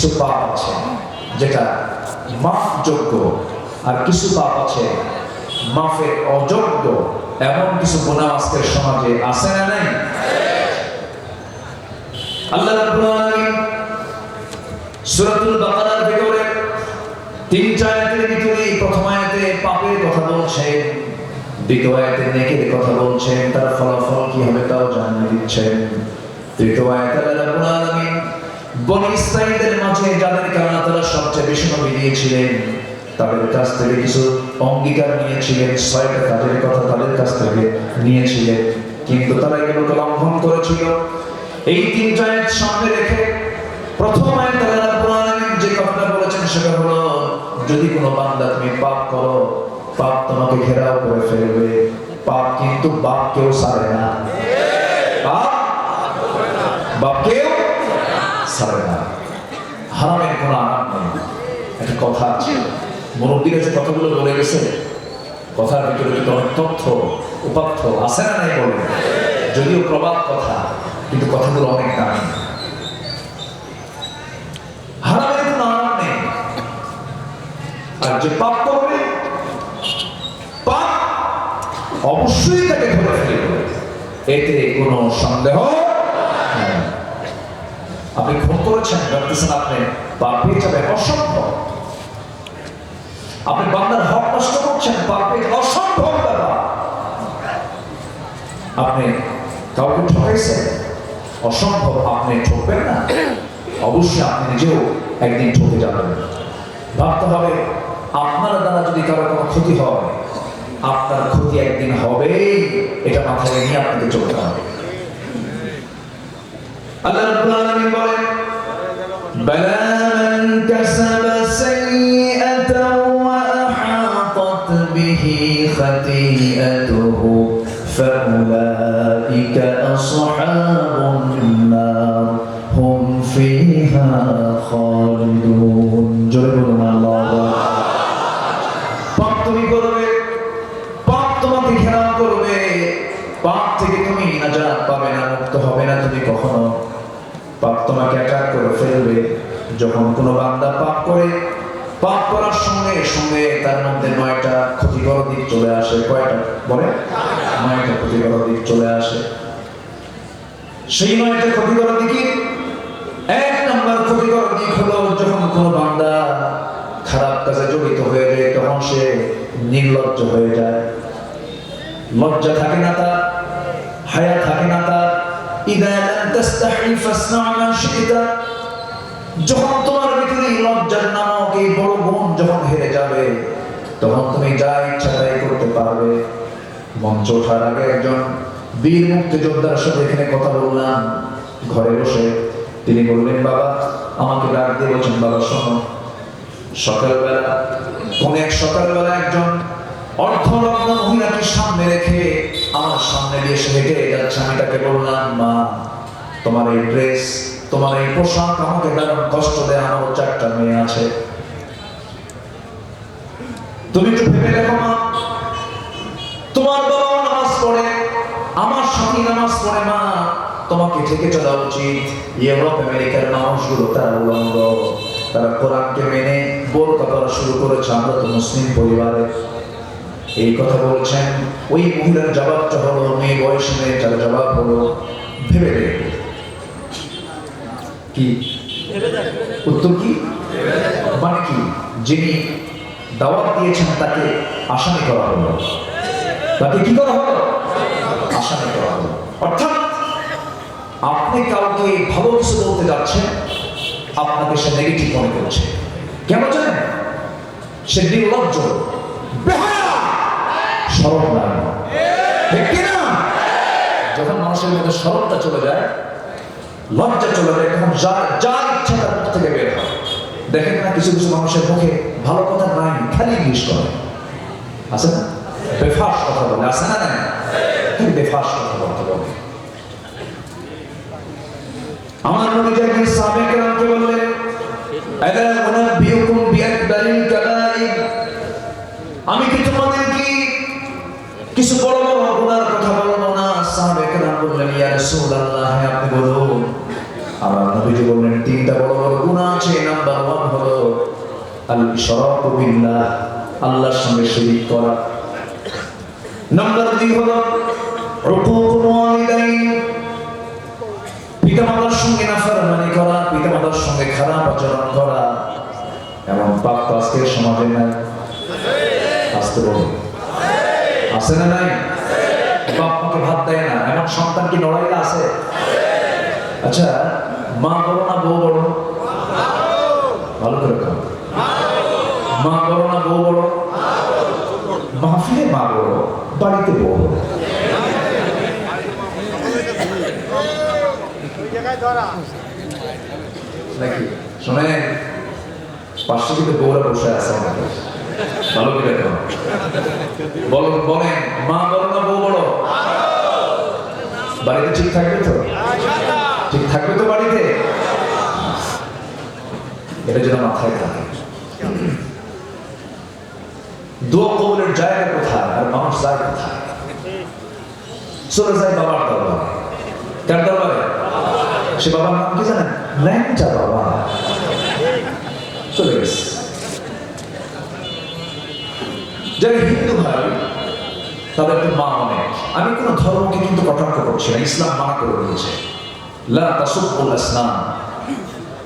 কিছু পাপ আছে যেটা মাফযোগ্য আর কিছু পাপ আছে মাফের অযোগ্য। এমন কিছু গুণা আজকের সমাজে আছে না নাই? আল্লাহ রাব্বুল আলামিন সূরাতুল বাকারার ভিতরে তিনটা আয়াতের ভিতরে প্রথম আয়াতে পাপের কথা বলছেন, দ্বিতীয় আয়াতে নেকের কথা বলছেন, তার ফলাফল কি হবে তাও জানিয়ে দিচ্ছেন। তৃতীয় আয়াতে আল্লাহ রাব্বুল আলামিন বনি ইসরাঈলের মাঝে যাদেরকে আল্লাহ তাআলা সবচেয়ে বেশি নবী দিয়েছিলেন, তাদের কাছ থেকে কিছু অঙ্গীকার নিয়েছিলেন, ছয়টা কাজের কথা তাদের কাছ থেকে নিয়েছিলেন। কিন্তু তারা এগুলোকে লঙ্ঘন করেছিল। এই তিনটা আয়াত সামনে রেখে প্রথম আয়াত আল্লাহ আলামিন যে কথাটা বলেছেন, সেটা হলো, যদি কোনো বান্দা তুমি পাপ করো, পাপ তোমাকে ঘেরাও করে ফেলবে। পাপ কিন্তু বাপ কেউ সারে না। বাপ? বাপকেও সারে না। হারামের কোনো আরাম নেই। একটা কথা আছে। মুরব্বীরা যে কথাগুলো বলে গেছে, কথার ভিতরে কিন্তু অনেক তথ্য উপাত্য আছে না নাই বলে। যদিও প্রবাদ কথা, কিন্তু কথাগুলো অনেক দামি। হারামের কোনো আরাম নেই। আর যে পাপ করবে, পাপ অবশ্যই তাকে ধরে ফেলবে। এতে কোনো সন্দেহ করেছেন ভাবতেছেন আপনি পাপ পেয়ে যাবেন অসম্ভব। আপনি বান্দার হক নষ্ট করছেন পাপ পেয়ে অসম্ভব ব্যাপার। আপনি কাউকে ঠকাইছেন, অসম্ভব, আপনি ঠকবেন না। অবশ্যই আপনি নিজেও একদিন ঠকে যাবেন। ভাবতে হবে, আপনার দ্বারা যদি কারও কোনো ক্ষতি হয়, আপনার ক্ষতি একদিন হবে, এটা মাথায় নিয়ে আপনাকে চলতে হবে। আল্লাহ রাব্বুল আলামিন বলেন فأولئك أصحاب النار هم فيها خالدون جربنا الله পাপ তুমি করবে পাপ তোমাকে ঘেরাও করবে পাপ থেকে তুমি নাজাত পাবে না মুক্ত হবে না তুমি কখনো পাপ তোমাকে অ্যাটাক করে ফেলবে যখন কোনো বান্দা পাপ করে, পাপ করার সঙ্গে সঙ্গে তার মধ্যে নয়টা ক্ষতিকর দিক চলে আসে। কয়টা? বলে নয়টা ক্ষতিকর দিক চলে আসে। সেই নয়টা ক্ষতিকর দিকে এক নম্বর ক্ষতিকর দিক হলো যখন কোনো বান্দা খারাপ কাজে জড়িত হয়ে যায়, তখন সে নির্লজ্জ হয়ে যায়। লজ্জা থাকে না তার, হায়া থাকে না তার। ইদা ফাসনা মা শিতা যখন তোমার ভিতরে লজ্জার নামক এই বড় গুণ যখন হেরে যাবে, তখন তুমি যা ইচ্ছা তাই করতে পারবে। মঞ্চ ওঠার আগে একজন বীর মুক্তিযোদ্ধার সাথে এখানে কথা বললাম। ঘরে বসে তিনি বললেন, বাবা, আমাকে ডাক দিয়ে বলছেন, বাবা, শোনো। সকালবেলা কোন এক সকালবেলা একজন অর্ধনগ্ন মহিলাকে সামনে রেখে আমার সামনে দিয়ে সে হেঁটে যাচ্ছে। আমি তাকে বললাম, মা, তোমার এই ড্রেস তোমার এই পোশাক আমাকে দারুণ কষ্ট দেয় আমার চারটা মেয়ে আছে। তুমি একটু ভেবে দেখো মা, তোমার বাবা নামাজ পড়ে, আমার স্বামী নামাজ পড়ে মা, তোমাকে থেকে চলা উচিত। ইউরোপ, আমেরিকার মানুষগুলো, তারা উলঙ্গ। তারা কোরআনকে মেনে বোরকা করা শুরু করেছে, আমরা তো মুসলিম পরিবারে। এই কথা বলছেন, ওই মহিলার জবাবটা হলো, মেয়ে বয়সী মেয়েটার জবাব হলো, ভেবে দেখো। কি? উত্তর কি? মানে কি? যিনি দাওয়াত দিয়েছেন তাকে আসামি করা হলো। তাকে কি করা হলো? আসামি করা হলো। অর্থাৎ আপনি কাউকে ভালো কিছু বলতে যাচ্ছেন, আপনাকে সে নেগেটিভ মনে করছে। কেন জানেন? সে নির্লজ্জ সরব না যখন মানুষের মধ্যে সরবটা চলে যায় লজ্জা চলে যায়, তখন যা যা ইচ্ছা তার মুখ থেকে বের হয়। দেখেন না, কিছু কিছু মানুষের মুখে ভালো কথা নাই, খালি ইংলিশ করে আছে না? বেফাস কথা বলে, আছে না বেফাস কথা বলতে বলে? আমার নবী একদিন সাহাবায়ে কেরামকে বললেন আমি কি তোমাদের কি কিছু বড় বড় কথা বলব না? বললেন ইয়া আপনি বলুন। আমার নবীজি বললেন, তিনটা বড় বড় গুনাহ হচ্ছে নাম্বার ওয়ান হলো আল আল্লাহর সঙ্গে শরীক করা। নাম্বার দুই হলো করা, পিতামাতার সঙ্গে খারাপ আচরণ করা। এমন পাপ তো আজকের সমাজে নাই। আসতে বলো আছে না নাই? বাপ ভাত দেয় না, এমন সন্তান কি লড়াইলে আছে? আচ্ছা মা বড় না বউ বড় ভালো করে খাও মা বড় না বউ বড় মাহফিলে মা বড় বাড়িতে বউ বড় শোনেন পাশে বউরা বসে আছে আমাদের। ভালো করে বলেন বলেন, মা বড় না বউ বড় বাড়িতে ঠিক থাকবে তো? ঠিক থাকবে তো বাড়িতে? এটা যেন মাথায় থাকে। দোয়া কবলের জায়গা কোথায় আর মানুষ যায় কোথায়? চলে যায় বাবার দরবারে। কার দরবারে? সে বাবার নাম কি জানেন? ল্যাংটা বাবা। চলে গেছে। যারা হিন্দু ভাই, তাদের মা অনেক আমি কোনো ধর্মকে কিন্তু কটাক্ষ করছি না, ইসলাম মানা করে দিয়েছে। লা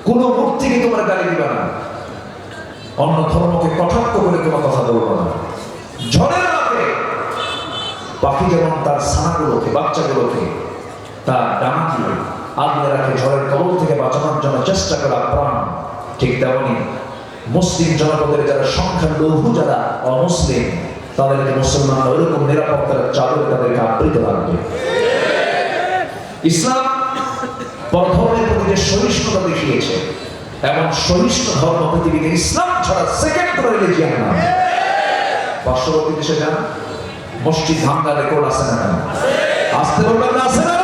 কোন মূর্তিকে তোমরা গালি দিবা না। অন্য ধর্মকে কটাক্ষ করে তোমার কথা বলব না। ঝড়ের রাতে পাখি যেমন তার ছানাগুলোকে, বাচ্চাগুলোকে, তার ডানা দিয়ে আগলে রাখে, ঝড়ের কবল থেকে বাঁচানোর জন্য চেষ্টা করা প্রাণ। ঠিক তেমনি মুসলিম জনপদের যারা সংখ্যালঘু, যারা অমুসলিম তাদেরকে মুসলমানরা ওইরকম নিরাপত্তার চাদরে তাদেরকে আবৃত রাখবে। ইসলাম পরধর্মের প্রতি যে সহিষ্ণুতা দেখিয়েছে। এবং সহিষ্ণু ধর্ম পৃথিবীতে ইসলাম ছাড়া সেকেন্ড রিলিজিয়ান না। পার্শ্ববর্তী দেশে যান, মসজিদ ভাঙ্গা রেকর্ড আছে না আসতে বলবেন না, আছে না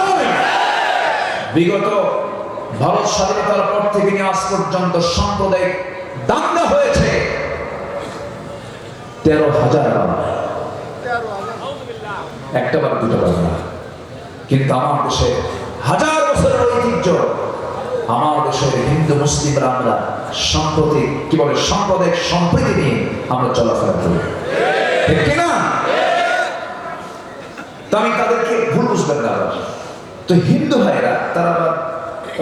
বিগত ভারত স্বাধীনতার পর থেকে আজ পর্যন্ত সাম্প্রদায়িক দাঙ্গা তেরো হাজার একটা বার দুটো বার না। কিন্তু আমার দেশে হাজার বছরের ঐতিহ্য, আমার দেশের হিন্দু মুসলিমরা আমরা সাম্প্রতিক কি বলে, সাম্প্রদায়িক সম্প্রীতি নিয়ে আমরা চলাফেরা করি। ঠিক কিনা তো আমি তাদেরকে ভুল বুঝবেন না তো হিন্দু ভাইরা তারা আবার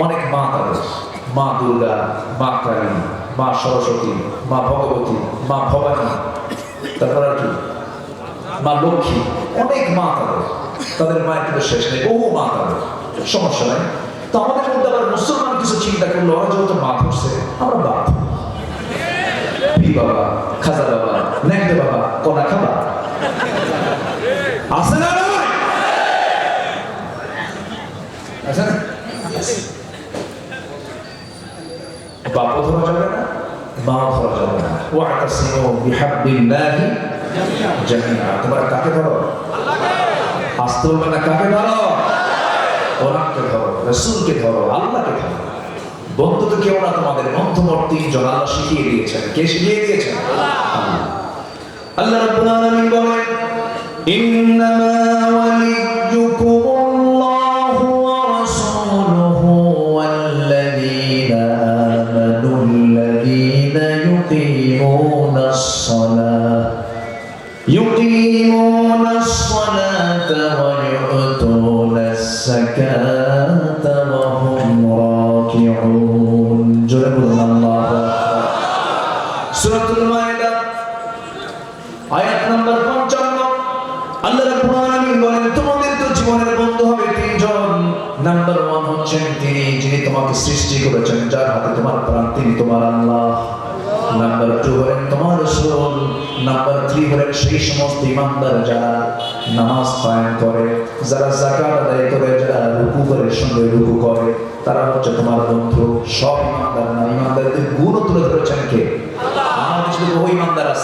অনেক মা তাদের। মা দুর্গা, মা কালী, মা সরস্বতী, মা ভগবতী, মা ভবানী। তারপর কি মা লক্ষ্মী, অনেক মা তাদের তাদের মায়ের কিন্তু শেষ নেই, বহু মা তাদের, সমস্যা নাই। তো আমাদের মধ্যে আবার মুসলমান কিছু চিন্তা করল ওরা যেহেতু মা ধরছে, আমরা বাপ পি বাবা, খাজা বাবা, নেকড়ে বাবা, কলা খাবা। আছে না? বাপও ধরা যাবে না, মাও ধরা যাবে ওয়াতাসিমু বিহাবলিল্লাহি জামিআ তোমরা কাকে ধরো আসতে বলবে না কাকে ধরো কোরআনকে ধরো রসুলকে ধরো আল্লাহকে ধরো বন্ধু তো কেউ না, তোমাদের মোট তিনজন আল্লাহ শিখিয়ে দিয়েছেন। কে শিখিয়ে দিয়েছেন? আল্লাহ। রাব্বুল আলামিন বলেন, ইন্নামা ওয়ালিয়ুকুম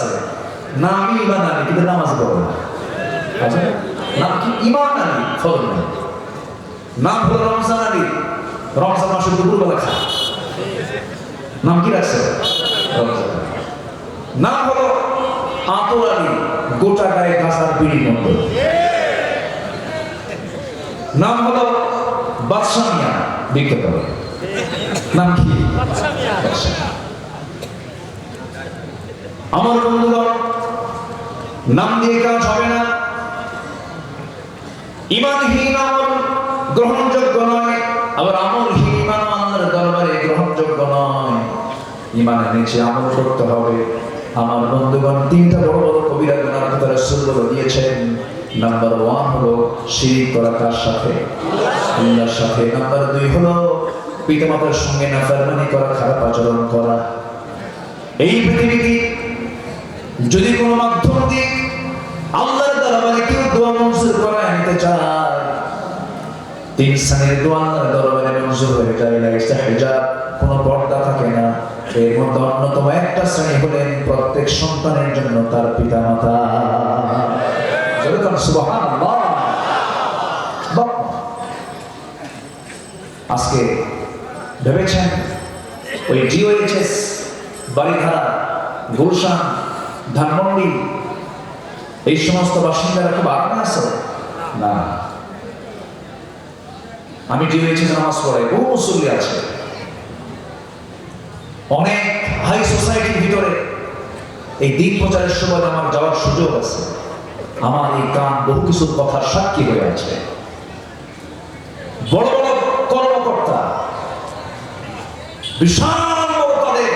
আছে। না আমি ইমান আনি কিন্তু নামাজ পড়ো না। আচ্ছা? নাম কি? ইমান আনি ফল নেই নাম হলো রমজান আলী। রমজান মাসে দুপুরবেলা খায়। নাম কি রাখছে? নাম হলো আতর আলী গোটা গায়ে গাছার বিড়ি মতো নাম হলো বাদশাহ মিয়া বিখ্যাত। নাম কি? বাদশাহ। আমার বন্ধুগণ, নাম দিয়ে কাজ হবে না। ইমানহীন আমল গ্রহণযোগ্য নয়, আবার আমলহীন ইমান দরবারে গ্রহণযোগ্য নয়। ইমানের নিচে আমল করতে হবে। আমার বন্ধুগণ, তিনটা বড় বড় কবিরা কথা রাসূল বলে দিয়েছেন। নাম্বার ওয়ান হলো শিরিক করা কার সাথে? আল্লাহর সাথে। নাম্বার দুই হলো পিতামাতার সঙ্গে নাফরমানি করা, খারাপ আচরণ করা। এই পৃথিবীতে যদি কোনো মাধ্যম দিয়ে আল্লাহর দরবারে কেউ দোয়া মঞ্জুর করায় নিতে চায় তিন দোয়া আল্লাহর দরবারে মঞ্জুর হয়ে যায়। না ইস্তেহজাব কোনো পর্দা থাকে না। এর মধ্যে অন্যতম একটা শ্রেণি হলেন প্রত্যেক সন্তানের জন্য তার পিতা মাতা। আজকে ভেবেছেন ওই জিওএইচএস বাড়িধারা গুলশান ধানমন্ডি। এই সমস্ত বাসিন্দারা খুব আরামে আছে? না। আমি জিওএইচএস নামাজ পড়াই বহু মুসল্লি আছে। অনেক হাই সোসাইটির ভিতরে এই দিন প্রচারের সময় আমার যাওয়ার সুযোগ আছে। আমার এই কান বহু কিছুর কথার সাক্ষী হয়ে আছে। বড় বড় কর্মকর্তা, বিশাল তাদের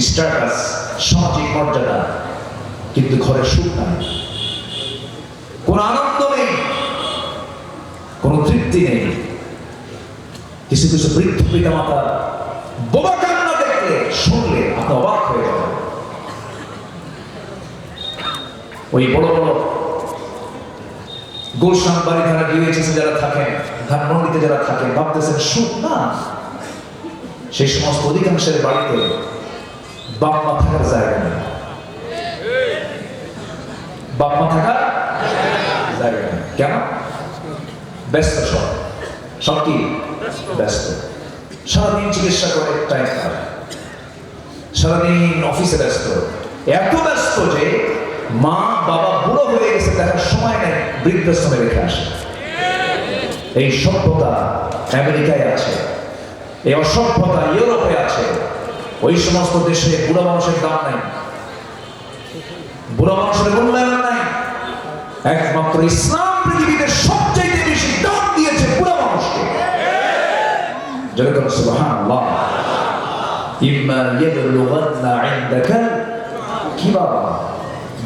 স্ট্যাটাস সামাজিক মর্যাদা, কিন্তু ঘরে সুখ নাই। কোন আনন্দ নেই, কোন তৃপ্তি নেই। কিছু কিছু বৃদ্ধ পিতা মাতা বোবা কান্না দেখলে, শুনলে আপনি অবাক হয়ে যাবেন। ওই বড় বড় গুলশান বাড়ি ধারা ডিউএইচএসে যারা থাকেন, ধানমন্ডিতে যারা থাকেন, ভাবতেছেন, সুখ না? সেই সমস্ত অধিকাংশের বাড়িতে বাপ মা থাকার জায়গা নেই। বাপ মা থাকার জায়গা নেই। কেন? ব্যস্ত সব। সব কি? ব্যস্ত। সারাদিন চিকিৎসা করে টাইম পায়। সারাদিন অফিসে ব্যস্ত। এত ব্যস্ত যে মা, বাবা বুড়ো হয়ে গেছে, দেখার সময় নেই, বৃদ্ধাশ্রমে রেখে আসে। এই সভ্যতা আমেরিকায় আছে। এই অসভ্যতা ইউরোপে আছে। ওই সমস্ত দেশে বুড়া মানুষের দাম নাই। বুড়া মানুষের মূল্যায়ন নাই। একমাত্র ইসলাম পৃথিবীতে সবচেয়ে বেশি দাম দিয়েছে বুড়া মানুষকে। যেরকম ইম্মা ইয়াবলুগান্না ইনদাকা। কিবারা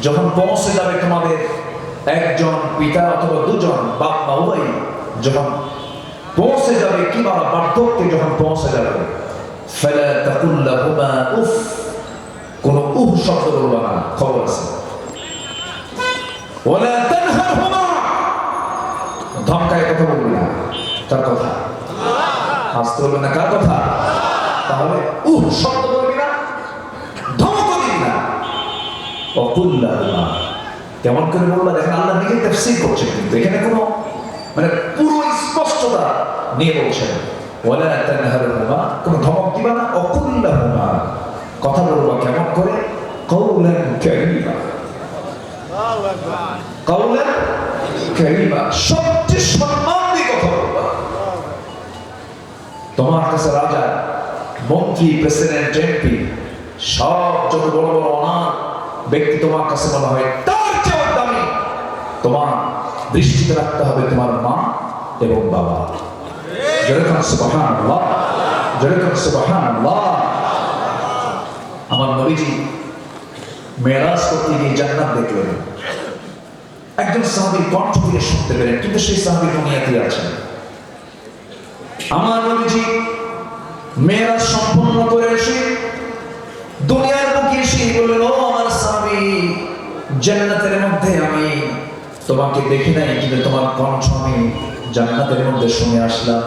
যখন পৌঁছে যাবে তোমাদের একজন পিতা অথবা দুজন বাপ মা উভয় যখন পৌঁছে যাবে কিবারা বার্ধক্যে যখন পৌঁছে যাবে। ফালা তাকুল লাহুমা উফ, কোন উফ শব্দ বলবা না, খবর আছে। ওয়ালা তানহারহুমা, ধমকায় কথা বলবি না, তার কথা। আসতে বলবে না, কার কথা? তাহলে উহ শব্দ বলবি না, ধমক দিবি না। অকুল্লাহুমা কেমন করে বলবা, দেখেন আল্লাহ নিজে তাফসীর করছেন কিন্তু, এখানে কোনো মানে পুরো স্পষ্টতা নিয়ে বলছেন ওয়ালা তানহারহুমা, কোনো ধমক দিবা না, অকুল্লাহুমা। কথা বলবা কেমন করে? কওলান কারীমা। কাউলান কারীমা সবচেয়ে সম্মান দিয়ে কথা বলবা। তোমার কাছে রাজা, মন্ত্রী, প্রেসিডেন্ট, এমপি, সব যত বড় বড় অনাথ ব্যক্তি তোমার কাছে মনে হয়, তার চেয়েও দামি। তোমার দৃষ্টিতে রাখতে হবে তোমার মা এবং বাবা। যেরকম সুবহানাল্লাহ যেরকম সুবহানাল্লাহ। আমার নবীজি মেরাজ করতে গিয়ে জান্নাত দেখলেন। একজন সাহাবীর কণ্ঠ দিয়ে শুনতে পেলেন, কিন্তু সেই সাহাবী দুনিয়াতে আছেন। আমার নবীজি মেরাজ সম্পন্ন করে এসে দুনিয়ার বুকে এসে বললেন, ও আমার সাহাবী, জান্নাতের মধ্যে আমি তোমাকে দেখি নাই, কিন্তু তোমার কণ্ঠ আমি জান্নাতের মধ্যে শুনে আসলাম।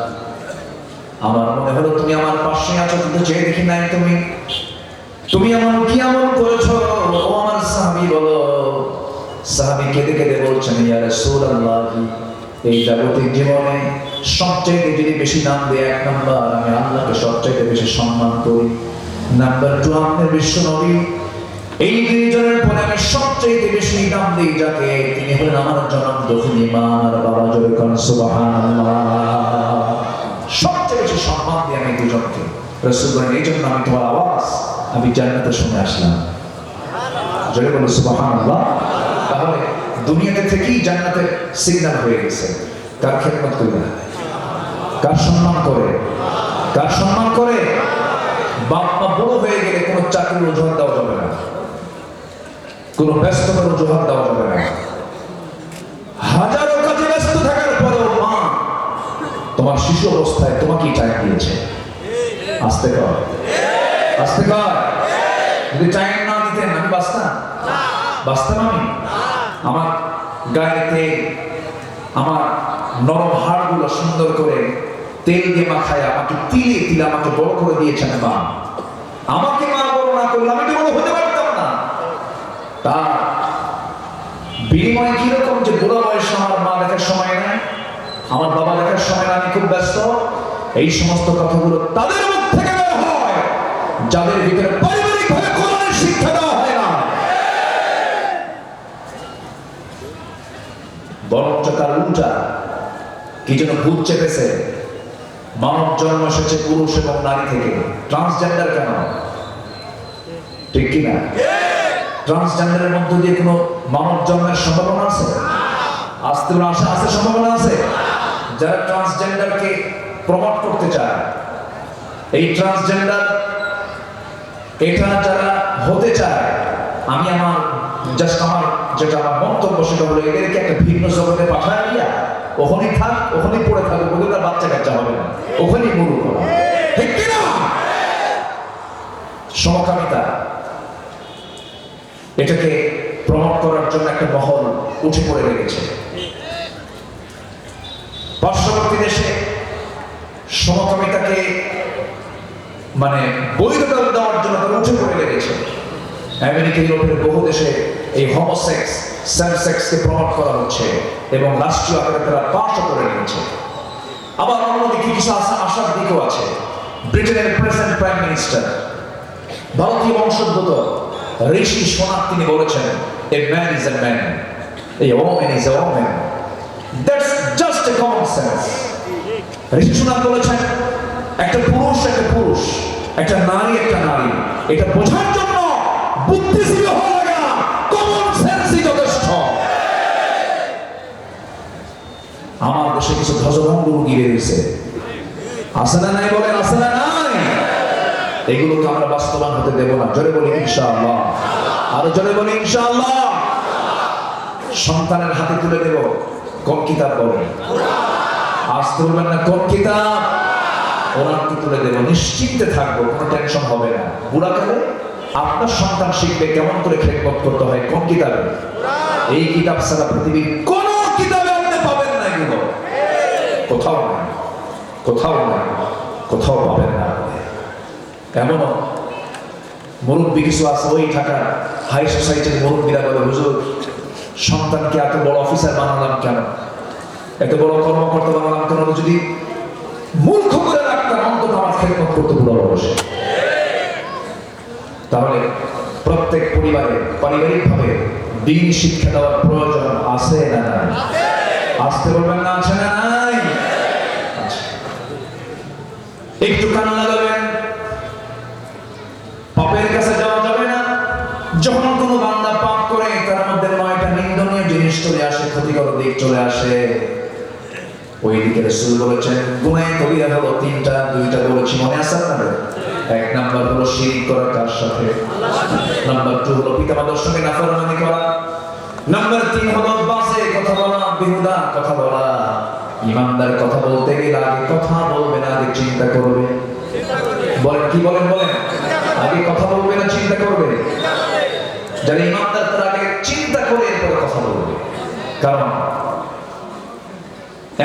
আমার মনে হলো তুমি আমার পাশে আছো, কিন্তু যে দেখি নাই তুমি। তুমি এমন কি আমল করেছ? ও আমার সাহাবী, বলো। সাহাবী কেঁদে কেঁদে বলছেন এই জাগতিক জীবনে সবচেয়ে যদি বেশি নাম দেয় এক নাম্বার, আমি আল্লাহকে সবচেয়ে বেশি সম্মান করি। নাম্বার টু আমাদের বিশ্ব নবী। এই দুইজনের পরে আমি সবচেয়ে বেশি নাম দিই যাকে তিনি হলেন আমার জনম দক্ষিণী মা আমার বাবা জয় বেশি সম্মান দিই আমি দুজনকে। এই জন্য আমি তোমার আওয়াজ, আমি আসলাম। জয় সুবহানাল্লাহ। তাহলে দুনিয়াতে থেকেই হয়ে গেছে। কার খেদমত না কার সম্মান করে? কার সম্মান করে? বাপ মা বড় হয়ে গেলে কোনো চাকরির অজুহাত দেওয়া যাবে না। কোনো ব্যস্ততার অজুহাত দেওয়া যাবে না। হাজারো তোমার শিশু অবস্থায় তোমাকেই টাইম দিয়েছে। আসতে কর। আসতে কর। যদি টাইম না দিতেন, আমি বাঁচতাম? বাঁচতাম আমি? আমার গায়েতে আমার নরম হাড়গুলো সুন্দর করে তেল দিয়ে মাখায়, আমাকে তিলে তিলে আমাকে বড় করে দিয়েছেন মা আমাকে মা বড় না করলে আমি তো বড় হতে পারতাম না। তার বিনিময়ে কীরকম যে বুড়ো বয়সে আমার মা দেখার সময় আমার বাবা দেখার সময় আমি খুব ব্যস্ত। এই সমস্ত কথাগুলো তাদের মুখ থেকে বের হয়? যাদের ভিতরে কোরআনের শিক্ষা দেওয়া হয় না। বরঞ্চ তার উল্টা। কি যেন ভূত চেপেছে। মানব জন্ম এসেছে পুরুষ এবং নারী থেকে। ট্রান্সজেন্ডার কেন? ঠিক কিনা ট্রান্সজেন্ডারের মধ্য দিয়ে কোনো মানব জন্মের সম্ভাবনা আছে? আসতে আশা আছে সম্ভাবনা আছে? যারা ট্রান্সজেন্ডারকে প্রমোট করতে চায়, এই ট্রান্সজেন্ডার এটা যারা হতে চায়, আমি আমার জাস্ট আমার যেটা আমার বক্তব্য সেটা হলো, এদেরকে একটা ভিন্ন জগতে পাঠায় দিয়া ওখানেই থাক, ওখানেই পড়ে থাকুক ওদের তার বাচ্চা কাচ্চা হবে না, ওখানেই মরুক ঠিক কিনা? সমকামিতা, এটাকে প্রমোট করার জন্য একটা মহল উঠে পড়ে লেগেছে। পার্শ্ববর্তী দেশে সমকামিতাকে মানে বৈধতা দেওয়ার জন্য তারা উঠে পড়ে লেগেছে। আমেরিকা, ইউরোপের বহু দেশে এই হোমোসেক্স সেম সেক্সকে প্রমোট করা হচ্ছে এবং রাষ্ট্রীয় আকারে তারা পাশও করে নিয়েছে। আবার অন্যদিকে কিছু আশা আশার দিকও আছে। ব্রিটেনের প্রেসিডেন্ট প্রাইম মিনিস্টার ভারতীয় বংশোদ্ভূত ঋষি সোনার তিনি বলেছেন a man is a man a women is a women that's just a common sense Rishi বলেছেন, একটা পুরুষ একটা পুরুষ, একটা নারী একটা নারী। এটা বোঝার জন্য বুদ্ধিজীবী হওয়া লাগে কমন সেন্সই যথেষ্ট। আমার দেশে কিছু ধ্বজভঙ্গ রুগী বেরিয়েছে আছে না নাই বলেন, আছে না নাই? এগুলোকে আমরা বাস্তবায়ন হতে দেব না। জোরে বলি, ইনশাআল্লাহ। আরও জোরে বলি, ইনশাআল্লাহ। সন্তানের হাতে তুলে দেব। কোন কিতাব বলে আসতে বলবেন না কোন কিতাব? হাতে তুলে দেব, নিশ্চিন্তে থাকব, কোনো টেনশন হবে না। বুড়াকালে আপনার সন্তান শিখবে কেমন করে খেদমত করতে হয়, কোন কিতাবে? এই কিতাব ছাড়া পৃথিবীর কোন কিতাবে আপনি পাবেন না এগুলো কোথাও না কোথাও না কোথাও পাবেন না এমনও মুরব্বী কিছু আছে, ওই ঢাকা হাই সোসাইটির মুরব্বীরা বলে, হুজুর সন্তানকে এত বড় অফিসার বানালাম কেন? এত বড় কর্মকর্তা বানালাম কেন? যদি মূর্খ করে রাখতাম, অন্তত আমার খেদমত করতে পুরো বয়সে তাহলে প্রত্যেক পরিবারে পারিবারিকভাবে দিন শিক্ষা দেওয়ার প্রয়োজন আছে না না আসতে বলবেন না, আছে না নাই? চলে আসে। ওই দিকে রসুল বলেছেন গুণে কবিরা হলো তিনটা, দুইটা বলেছি মনে আছে আপনাদের? এক নাম্বার হলো শিরিক করা কার সাথে। নাম্বার টু হলো পিতা মাতার সঙ্গে নাফরমানি করা। নাম্বার তিন হলো বাসে কথা বলা, বিহুদা কথা বলা। ইমানদার কথা বলতে গেলে আগে কথা বলবে না, আগে চিন্তা করবে। বলেন, কি বলেন বলেন? আগে কথা বলবে না, চিন্তা করবে? যারা ইমানদার, তারা আগে চিন্তা করে এরপরে কথা বলবে। কারণ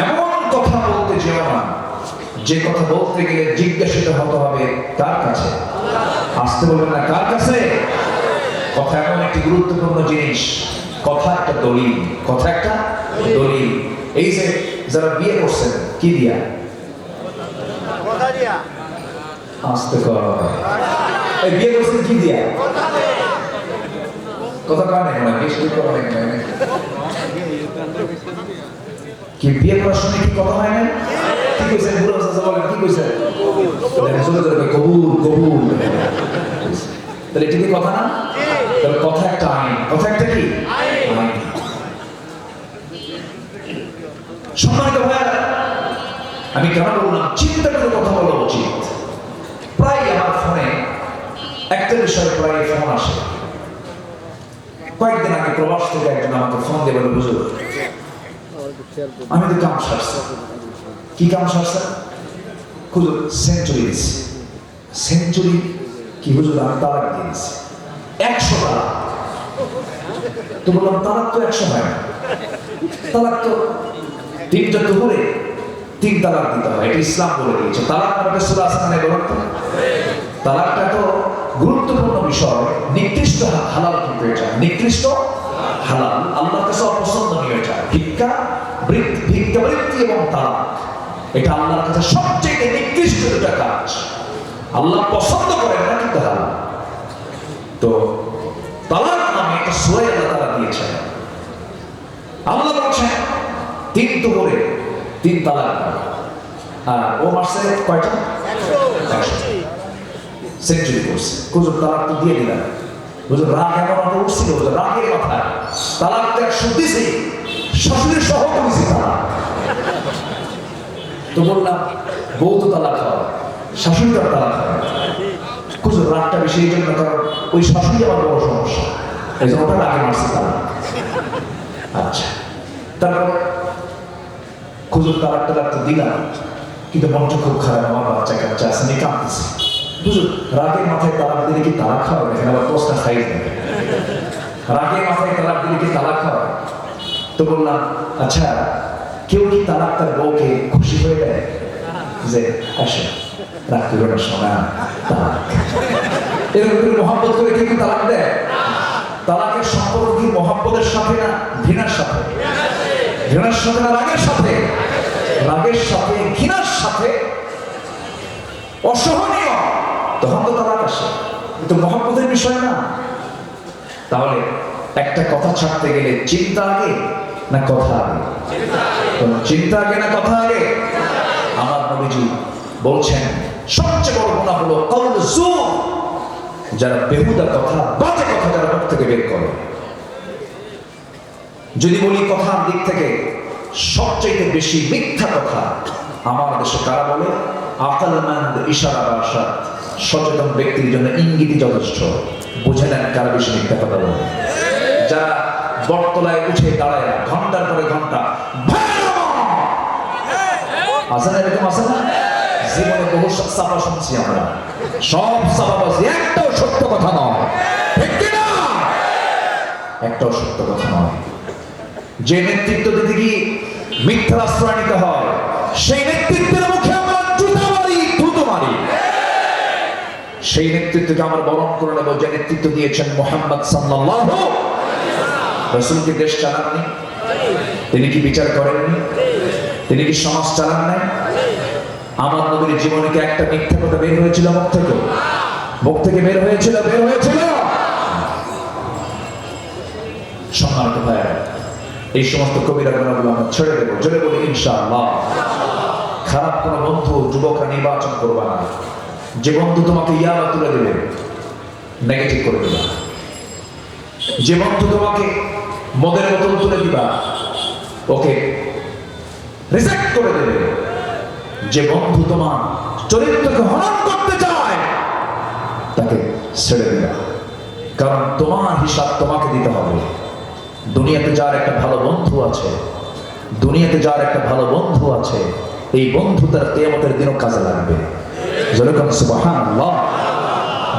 এমন কথা বলতে যেও না যে কথা বলতে গেলে জিজ্ঞাসিত হতে হবে কার কাছে? আসতে বলবেন না কার কাছে? কথা এমন একটি গুরুত্বপূর্ণ জিনিস। কথা একটা দলিল কথা একটা দলিল। এই যে যারা বিয়ে করছেন কি দিয়া? আসতে কর। এই বিয়ে করছেন কি দিয়া? কথা কানে না বেশ কথা কি বিয়ে করার সময় কি কথা হয় না কি কইছেন বুড়ো চাচা বলেন কি কইছেন শুনে তো কবুল কবুল তাহলে এটা কি কথা না তাহলে কথা একটা আইন কথা একটা কি সম্মানিত ভাইয়ারা আমি কেন বললাম চিন্তা করে কথা বলা উচিত প্রায় আমার ফোনে একটা বিষয়ে প্রায় ফোন আসে কয়েকদিন আগে প্রবাস থেকে একজন আমাকে ফোন দিয়ে বলে বুঝলো আমি তো কাম সারছি কি কাম সারছে হুজুর সেঞ্চুরি সেঞ্চুরি কি হুজুর আমি তালাক দিয়ে দিছি। একশো তালাক। তো বললাম, তালাক তো একশো হয় না। তো তিনটা দুপুরে তিন তালাক দিতে হয় এটা ইসলাম বলে দিয়েছে। তালাক আমাকে সুরা আসানে বলেন তো? তো গুরুত্বপূর্ণ বিষয়। নিকৃষ্ট হালাল কিন্তু এটা। নিকৃষ্ট হালাল। আল্লাহর কাছে অপছন্দনীয় এটা। ভিক্ষা বৃত্তি এবং তালাক। এটা আল্লাহর কাছে সবচেয়ে নিকৃষ্ট একটা কাজ। আল্লাহ পছন্দ করেন না, কিন্তু হালাল তো তালাক নামে একটা সুরাই আল্লাহ তারা দিয়েছেন। আল্লাহ বলছেন, তিন দুপুরে তিন তালাক আর ও মাসে কয়টা সেঞ্চুরি করছে। হুজুর, তালাক তো দিয়ে দিলাম। হুজুর, রাগ এমন আমার উঠছিল রাগের মাথায় তালাক তো এক শুনতেছি শাশুড়ির সহ করেছি তালাক। তো বললাম, বউ তো তালাক হয়, শাশুড়ি তার তালাক হয় রাগটা বেশি এই জন্য কারণ ওই শাশুড়ি আমার বড় সমস্যা। এই জন্য ওটা রাগে মারছে তালাক। আচ্ছা তারপর খুজুর তালাক টালাক তো দিলাম, কিন্তু মনটা খুব খারাপ, আমার বাচ্চা কাচ্চা আছে আমি কাঁদতেছি। বুঝুন রাগের মাথায় তালাক দিলে কি তালাক খাওয়া এখানে আবার প্রশ্ন খাই রাগের মাথায় তালাক দিলে কি তালাক খাওয়া তো বললাম আচ্ছা কেউ কি তালাক তার বউকে খুশি হয়ে দেয়? যে আসে রাগ করো না শোনা তালাক এরকম করে করে কেউ কি তালাক দেয়? তালাকের সম্পর্ক কি মহাব্বতের সাথে না ঘৃণার সাথে? ঘৃণার সাথে না রাগের সাথে? রাগের সাথে, ঘৃণার সাথে? অসহনীয়। তখন তো তালাক আসে। কিন্তু মহাব্বতের বিষয় না। তাহলে একটা কথা ছাড়তে গেলে চিন্তা আগে। না কথা আগে? চিন্তা আগে না কথা আগে? আমার নবীজি বলছেন, সবচেয়ে বড় গুণা হলো কৌল যারা বেহুদা কথা, বাজে কথা যারা মুখ থেকে বের করে। যদি বলি কথার দিক থেকে সবচেয়ে বেশি মিথ্যা কথা আমার দেশে কারা বলে? আকালমান্দ ইশারা বাসা সচেতন ব্যক্তির জন্য ইঙ্গিতই যথেষ্ট। বুঝে নেন কারা বেশি মিথ্যা কথা বলে। যারা বটতলায় উঠে দাঁড়ায় ঘণ্টার পরে ঘণ্টা। আছে না এরকম আছে না? জীবনে বহু শুনছি আমরা। সব একটাও সত্য কথা নয়। একটাও সত্য কথা নয়। যে নেতৃত্ব দিতে গিয়ে মিথ্যার আশ্রয় নিতে হয় সেই নেতৃত্বের মুখে আমরা জুতা মারি দ্রুত মারি। সেই নেতৃত্বকে আমরা বরণ করে নেব যে নেতৃত্ব দিয়েছেন মোহাম্মদ সাল্লাল্লাহু রসুলকে দেশ চালাননি তিনি কি বিচার করেননি, তিনি কি সমাজ চালান নাই? আমার নবীর জীবনে কি একটা মিথ্যা কথা বের হয়েছিল মুখ থেকে? মুখ থেকে বের হয়েছিল বের হয়েছিল। সম্মানিত ভাইয়েরা, এই সমস্ত কবিরা গুণাগুলো আমরা ছেড়ে দেবো জোরে বলি ইনশাআল্লাহ। খারাপ কোনো বন্ধু যুবকরা নির্বাচন করবা না। যে বন্ধু তোমাকে ইয়াবা তুলে দেবে নেগেটিভ করে দেবে। যে বন্ধু তোমাকে মদের বোতল তুলে দিবা। ওকে। রিজেক্ট করে দেবে। যে বন্ধু তোমার চরিত্রকে হনন করতে চায়, তাকে ছেড়ে দেবা। কারণ তোমার হিসাব তোমাকে দিতে হবে। দুনিয়াতে যার একটা ভালো বন্ধু আছে, দুনিয়াতে যার একটা ভালো বন্ধু আছে, এই বন্ধু তার কেয়ামতের দিনও কাজে লাগবে। যেরকম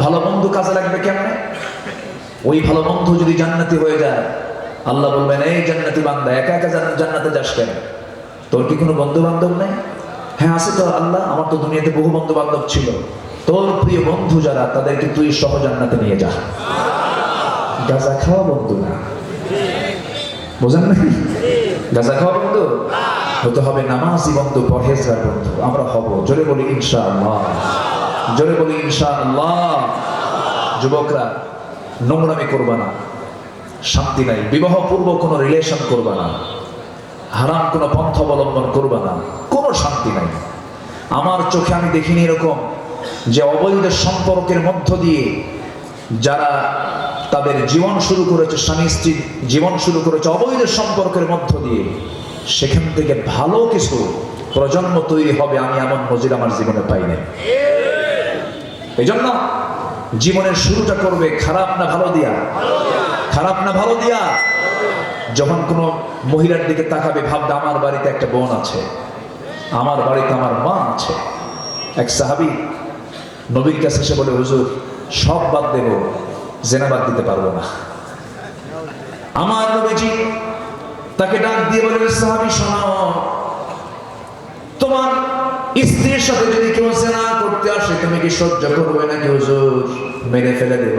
ভালো বন্ধু কাজে লাগবে কেমনে? ওই ভালো বন্ধু যদি জান্নাতি হয়ে যায় আল্লাহ বলবেন, এই জান্নাতি বান্দা, একা একা জান্ন- জান্নাতে যাস কেন? তোর কি কোনো বন্ধু বান্ধব নেই? হ্যাঁ আছে তো আল্লাহ, আমার তো দুনিয়াতে বহু বন্ধু বান্ধব ছিল। তোর প্রিয় বন্ধু যারা, তাদেরকে তুই সহ জান্নাতে নিয়ে যা। গাজা খাওয়া বন্ধু না। বোঝেন নাকি গাজা খাওয়া বন্ধু? হতে হবে নামাজি বন্ধু, পরহেজগার বন্ধু। আমরা হব, জোরে বলি ইনশা আল্লাহ জোরে বলি ইনশা আল্লাহ যুবকরা, নোংরামি করবা না। শান্তি নাই। বিবাহ পূর্ব কোনো রিলেশন করবা না। হারাম কোনো পন্থ অবলম্বন করবা না। কোনো শান্তি নাই। আমার চোখে আমি দেখিনি এরকম যে অবৈধ সম্পর্কের মধ্য দিয়ে যারা তাদের জীবন শুরু করেছে, স্বামী, স্ত্রী জীবন শুরু করেছে অবৈধ সম্পর্কের মধ্য দিয়ে, সেখান থেকে ভালো কিছু প্রজন্ম তৈরি হবে আমি এমন নজির আমার জীবনে পাই নাই। এই জন্য জীবনের শুরুটা করবে খারাপ না ভালো দিয়া? খারাপ না ভালো দিয়া? যখন কোনো মহিলার দিকে তাকাবে, ভাববে, আমার বাড়িতে একটা বোন আছে। আমার বাড়িতে আমার মা আছে। এক সাহাবি নবীর কাছে এসে বলে, হুজুর, সব বাদ দেব, জেনা বাদ দিতে পারব না। আমার নবীজি তাকে ডাক দিয়ে বলে সাহাবি, শোনাও। তোমার স্ত্রীর সাথে যদি কেউ জেনা করতে আসে, তুমি কি সহ্য করবে নাকি হুজুর? মেরে ফেলে দেব।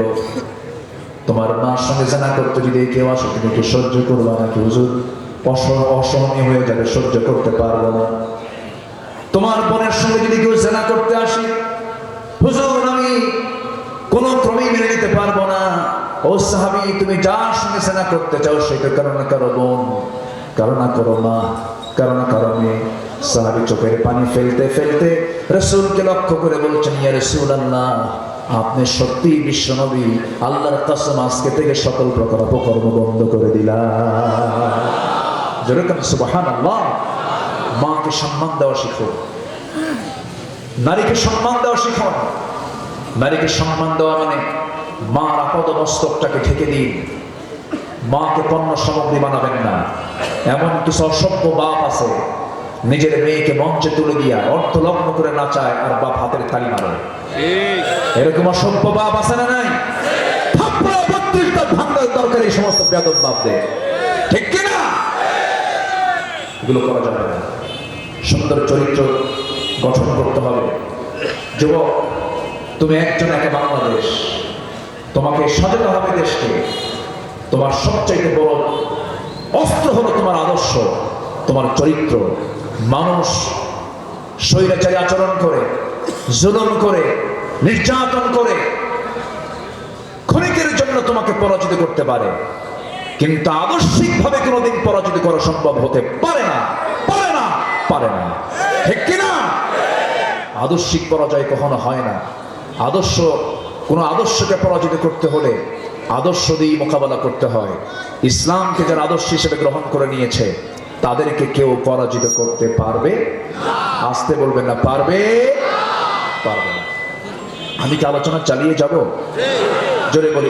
তোমার মার সঙ্গে জেনা করতে যদি কেউ আসো, তুমি কি সহ্য করবে নাকি, হুজুর? অস- অসহনীয় হয়ে যাবে, সহ্য করতে পারব না। তোমার বোনের সঙ্গে যদি কেউ জেনা করতে আসে, হুজুর, আমি কোন ক্রমেই মেনে নিতে পারব না। ও সাহাবি, তুমি যার সঙ্গে সেনা করতে চাও, সেটা কারণ কারও বোন কারও না করো মা কারও না কারও মেয়ে। সাহাবি চোখের পানি ফেলতে ফেলতে রসুলকে লক্ষ্য করে বলছেন, ইয়া রসুল আল্লাহ আপনি সত্যি বিশ্ব নবী আল্লাহর কাসম আজকে থেকে সকল প্রকার অপকর্ম বন্ধ করে দিলাম। সুবাহান আল্লাহ মাকে সম্মান দেওয়া শিখো। নারীকে সম্মান দেওয়া শিখুন নারীকে সম্মান দেওয়া মানে মার আপদ মস্তকটাকে ঢেকে দিন। মাকে পণ্য সামগ্রী বানাবেন না। এমন কিছু অসভ্য বাপ আছে নিজের মেয়েকে মঞ্চে তুলে দিয়া অর্থ লগ্ন করে নাচায় আর বাপ হাতের তালি মারে। এরকম অসভ্য বাপ আছে না নাই? সমস্ত এগুলো করা যাবে না। সুন্দর চরিত্র গঠন করতে হবে। তুমি একজন একে বাংলাদেশ। তোমাকে দেশকে। তোমার সবচাইতে বড় অস্ত্র হলো তোমার আদর্শ, তোমার চরিত্র। মানুষ স্বৈরাচারী আচরণ করে, জুলুম করে, নির্যাতন করে, ক্ষণিকের জন্য তোমাকে পরাজিত করতে পারে। কিন্তু আদর্শিকভাবে কোনোদিন পরাজিত করা সম্ভব হতে পারে না পারে না পারে না। ঠিক কিনা? আদর্শিক পরাজয় কখনো হয় না। আদর্শ, কোনো আদর্শকে পরাজিত করতে হলে আদর্শ দিয়ে মোকাবেলা করতে হয়। ইসলামকে যারা আদর্শ হিসেবে গ্রহণ করে নিয়েছে তাদেরকে কেউ পরাজিত করতে পারবে? আসতে বলবেন না, পারবে? পারবে না। আমি কি আলোচনা চালিয়ে যাব? জোরে বলি